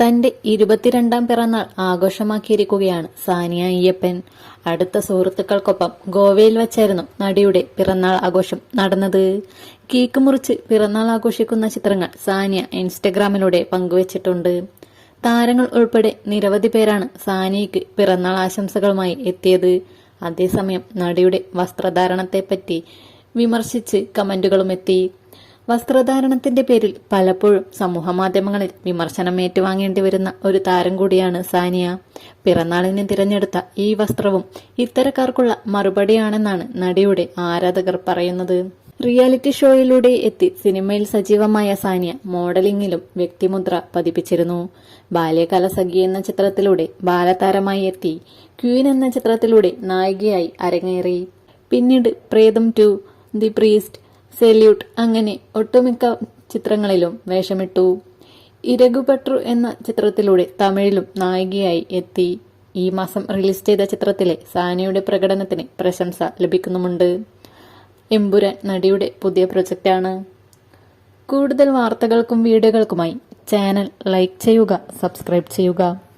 തന്റെ ഇരുപത്തിരണ്ടാം പിറന്നാൾ ആഘോഷമാക്കിയിരിക്കുകയാണ് സാനിയ അയ്യപ്പൻ. അടുത്ത സുഹൃത്തുക്കൾക്കൊപ്പം ഗോവയിൽ വച്ചായിരുന്നു നടിയുടെ പിറന്നാൾ ആഘോഷം നടന്നത്. കേക്ക് മുറിച്ച് പിറന്നാൾ ആഘോഷിക്കുന്ന ചിത്രങ്ങൾ സാനിയ ഇൻസ്റ്റഗ്രാമിലൂടെ പങ്കുവച്ചിട്ടുണ്ട്. താരങ്ങൾ ഉൾപ്പെടെ നിരവധി പേരാണ് സാനിയയ്ക്ക് പിറന്നാൾ ആശംസകളുമായി എത്തിയത്. അതേസമയം നടിയുടെ വസ്ത്രധാരണത്തെപ്പറ്റി വിമർശിച്ച് കമന്റുകളും എത്തി. വസ്ത്രധാരണത്തിന്റെ പേരിൽ പലപ്പോഴും സമൂഹമാധ്യമങ്ങളിൽ വിമർശനം ഏറ്റുവാങ്ങേണ്ടി വരുന്ന ഒരു താരം കൂടിയാണ് സാനിയ. പിറന്നാളിനെ തിരഞ്ഞെടുത്ത ഈ വസ്ത്രവും ഇത്തരക്കാർക്കുള്ള മറുപടിയാണെന്നാണ് നടിയുടെ ആരാധകർ പറയുന്നത്. റിയാലിറ്റി ഷോയിലൂടെ എത്തി സിനിമയിൽ സജീവമായ സാനിയ മോഡലിംഗിലും വ്യക്തിമുദ്ര പതിപ്പിച്ചിരുന്നു. ബാല്യകാല സഖി എന്ന ചിത്രത്തിലൂടെ ബാലതാരമായി എത്തി. ക്വീൻ എന്ന ചിത്രത്തിലൂടെ നായികയായി അരങ്ങേറി. പിന്നീട് പ്രേതം ടു ദി പ്രീസ്റ്റ് സെല്യൂട്ട് അങ്ങനെ ഒട്ടുമിക്ക ചിത്രങ്ങളിലും വേഷമിട്ടു. ഇരകുപട്രു എന്ന ചിത്രത്തിലൂടെ തമിഴിലും നായികയായി എത്തി. ഈ മാസം റിലീസ് ചെയ്ത ചിത്രത്തിലെ സാനിയുടെ പ്രകടനത്തിന് പ്രശംസ ലഭിക്കുന്നുമുണ്ട്. എമ്പുരാൻ നടിയുടെ പുതിയ പ്രൊജക്റ്റാണ്. കൂടുതൽ വാർത്തകൾക്കും വീഡിയോകൾക്കുമായി ചാനൽ ലൈക്ക് ചെയ്യുക സബ്സ്ക്രൈബ് ചെയ്യുക.